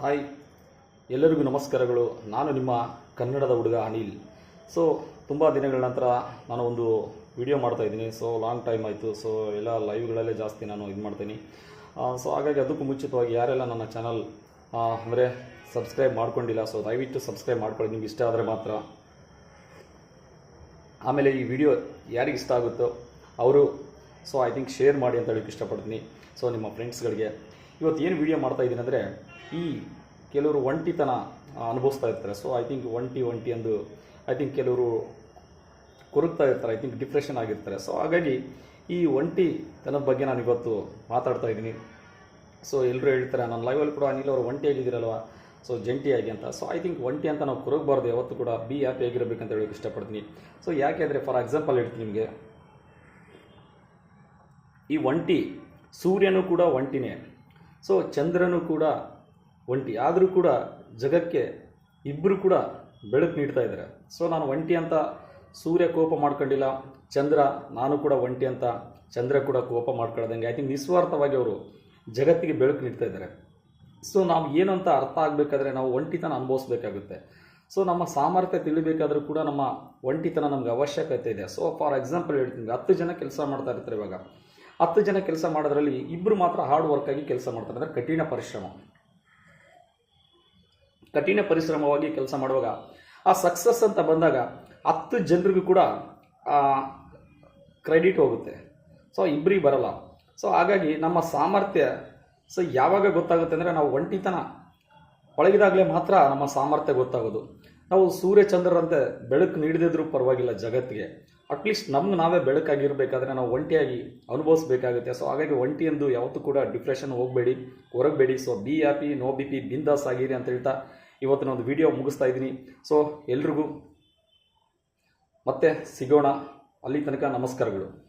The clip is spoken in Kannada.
ಹಾಯ್. ಎಲ್ಲರಿಗೂ ನಮಸ್ಕಾರಗಳು. ನಾನು ನಿಮ್ಮ ಕನ್ನಡದ ಹುಡುಗ ಅನಿಲ್. ಸೊ ತುಂಬ ದಿನಗಳ ನಂತರ ನಾನು ಒಂದು ವಿಡಿಯೋ ಮಾಡ್ತಾ ಇದ್ದೀನಿ. ಸೊ ಲಾಂಗ್ ಟೈಮ್ ಆಯಿತು. ಸೊ ಎಲ್ಲ ಲೈವ್ಗಳಲ್ಲೇ ಜಾಸ್ತಿ ನಾನು ಇದು ಮಾಡ್ತೀನಿ. ಸೊ ಹಾಗಾಗಿ ಅದಕ್ಕೂ ಮುಂಚಿತವಾಗಿ ಯಾರೆಲ್ಲ ನನ್ನ ಚಾನಲ್ ಅಂದರೆ ಸಬ್ಸ್ಕ್ರೈಬ್ ಮಾಡ್ಕೊಂಡಿಲ್ಲ ಸೊ ದಯವಿಟ್ಟು ಸಬ್ಸ್ಕ್ರೈಬ್ ಮಾಡ್ಕೊಳ್ಳಿ. ನಿಮ್ಗೆ ಇಷ್ಟ ಆದರೆ ಮಾತ್ರ. ಆಮೇಲೆ ಈ ವಿಡಿಯೋ ಯಾರಿಗೆ ಇಷ್ಟ ಆಗುತ್ತೋ, ಅವರು ಸೊ ಐ ಥಿಂಕ್ ಶೇರ್ ಮಾಡಿ ಅಂತ ಹೇಳಕ್ಕೆ ಇಷ್ಟಪಡ್ತೀನಿ. ಸೊ ನಿಮ್ಮ ಫ್ರೆಂಡ್ಸ್ಗಳಿಗೆ ಇವತ್ತು ಏನು ವಿಡಿಯೋ ಮಾಡ್ತಾ ಇದ್ದೀನಿ ಅಂದರೆ ಈ ಕೆಲವರು ಒಂಟಿತನ ಅನುಭವಿಸ್ತಾ ಇರ್ತಾರೆ. ಸೊ ಐ ಥಿಂಕ್ ಒಂಟಿ ಒಂಟಿ ಎಂದು ಐ ಥಿಂಕ್ ಕೆಲವರು ಕೊರಗ್ತಾ ಇರ್ತಾರೆ. ಐ ಥಿಂಕ್ ಡಿಪ್ರೆಷನ್ ಆಗಿರ್ತಾರೆ. ಸೊ ಹಾಗಾಗಿ ಈ ಒಂಟಿತನದ ಬಗ್ಗೆ ನಾನು ಇವತ್ತು ಮಾತಾಡ್ತಾ ಇದ್ದೀನಿ. ಸೊ ಎಲ್ಲರೂ ಹೇಳ್ತಾರೆ, ನನ್ನ ಲೈವಲ್ಲಿ ಕೂಡ ಅನಿಲ್ ಅವರು ಒಂಟಿ ಆಗಿದ್ದೀರಲ್ವ? ಸೊ ಜಂಟಿಯಾಗಿ ಅಂತ. ಸೊ ಐ ಥಿಂಕ್ ಒಂಟಿ ಅಂತ ನಾವು ಕೊರಗಬಾರ್ದು. ಯಾವತ್ತು ಕೂಡ ಬಿ ಹ್ಯಾಪಿ ಆಗಿರಬೇಕಂತ ಹೇಳೋಕೆ ಇಷ್ಟಪಡ್ತೀನಿ. ಸೊ ಯಾಕೆ ಅಂದರೆ ಫಾರ್ ಎಕ್ಸಾಂಪಲ್ ಹೇಳ್ತೀನಿ ನಿಮಗೆ. ಈ ಒಂಟಿ ಸೂರ್ಯನೂ ಕೂಡ ಒಂಟಿನೇ. ಸೊ ಚಂದ್ರನು ಕೂಡ ಒಂಟಿ. ಆದರೂ ಕೂಡ ಜಗಕ್ಕೆ ಇಬ್ಬರು ಕೂಡ ಬೆಳಕು ನೀಡ್ತಾ ಇದ್ದಾರೆ. ಸೊ ನಾನು ಒಂಟಿ ಅಂತ ಸೂರ್ಯ ಕೋಪ ಮಾಡ್ಕೊಂಡಿಲ್ಲ. ಚಂದ್ರ, ನಾನು ಕೂಡ ಒಂಟಿ ಅಂತ ಚಂದ್ರ ಕೂಡ ಕೋಪ ಮಾಡ್ಕೊಳ್ಳೋದಂಗೆ. ಐ ಥಿಂಕ್ ನಿಸ್ವಾರ್ಥವಾಗಿ ಅವರು ಜಗತ್ತಿಗೆ ಬೆಳಕು ನೀಡ್ತಾ ಇದ್ದಾರೆ. ಸೊ ನಾವು ಏನು ಅಂತ ಅರ್ಥ ಆಗಬೇಕಾದ್ರೆ ನಾವು ಒಂಟಿತನ ಅನುಭವಿಸ್ಬೇಕಾಗುತ್ತೆ. ಸೊ ನಮ್ಮ ಸಾಮರ್ಥ್ಯ ತಿಳಿಬೇಕಾದ್ರೂ ಕೂಡ ನಮ್ಮ ಒಂಟಿತನ ನಮ್ಗೆ ಅವಶ್ಯಕತೆ ಇದೆ. ಸೊ ಫಾರ್ ಎಕ್ಸಾಂಪಲ್ ಹೇಳ್ತೀನಿ. ಹತ್ತು ಜನ ಕೆಲಸ ಮಾಡ್ತಾ ಇರ್ತಾರೆ ಇವಾಗ. ಹತ್ತು ಜನ ಕೆಲಸ ಮಾಡೋದ್ರಲ್ಲಿ ಇಬ್ಬರು ಮಾತ್ರ ಹಾರ್ಡ್ ಆಗಿ ಕೆಲಸ ಮಾಡ್ತಾರೆ. ಅಂದರೆ ಕಠಿಣ ಪರಿಶ್ರಮ. ಕಠಿಣ ಪರಿಶ್ರಮವಾಗಿ ಕೆಲಸ ಮಾಡುವಾಗ ಆ ಸಕ್ಸಸ್ ಅಂತ ಬಂದಾಗ ಹತ್ತು ಜನರಿಗೂ ಕೂಡ ಕ್ರೆಡಿಟ್ ಹೋಗುತ್ತೆ. ಸೊ ಇಬ್ಬರಿಗೆ ಬರಲ್ಲ. ಸೊ ಹಾಗಾಗಿ ನಮ್ಮ ಸಾಮರ್ಥ್ಯ ಸೊ ಯಾವಾಗ ಗೊತ್ತಾಗುತ್ತೆ ಅಂದರೆ ನಾವು ಒಂಟಿತನ. ಒಳಗಿದಾಗಲೇ ಮಾತ್ರ ನಮ್ಮ ಸಾಮರ್ಥ್ಯ ಗೊತ್ತಾಗೋದು. ನಾವು ಸೂರ್ಯಚಂದ್ರರಂತೆ ಬೆಳಕು ನೀಡದಿದ್ರೂ ಪರವಾಗಿಲ್ಲ ಜಗತ್ತಿಗೆ. ಅಟ್ಲೀಸ್ಟ್ ನಮ್ಗೆ ನಾವೇ ಬೆಳಕಾಗಿರ್ಬೇಕಾದ್ರೆ ನಾವು ಒಂಟಿಯಾಗಿ ಅನುಭವಿಸ್ಬೇಕಾಗುತ್ತೆ. ಸೊ ಹಾಗಾಗಿ ಒಂಟಿ ಎಂದು ಯಾವತ್ತೂ ಕೂಡ ಡಿಪ್ರೆಷನ್ ಹೋಗಬೇಡಿ, ಹೊರಗಬೇಡಿ. So be happy no B P ಬಿಂದಾಸ್ ಆಗಿರಿ ಅಂತ ಹೇಳ್ತಾ ಇವತ್ತಿನ ಒಂದು ವಿಡಿಯೋ ಮುಗಿಸ್ತಾ ಇದ್ದೀನಿ. ಸೊ ಎಲ್ರಿಗೂ ಮತ್ತೆ ಸಿಗೋಣ. ಅಲ್ಲಿ ತನಕ ನಮಸ್ಕಾರಗಳು.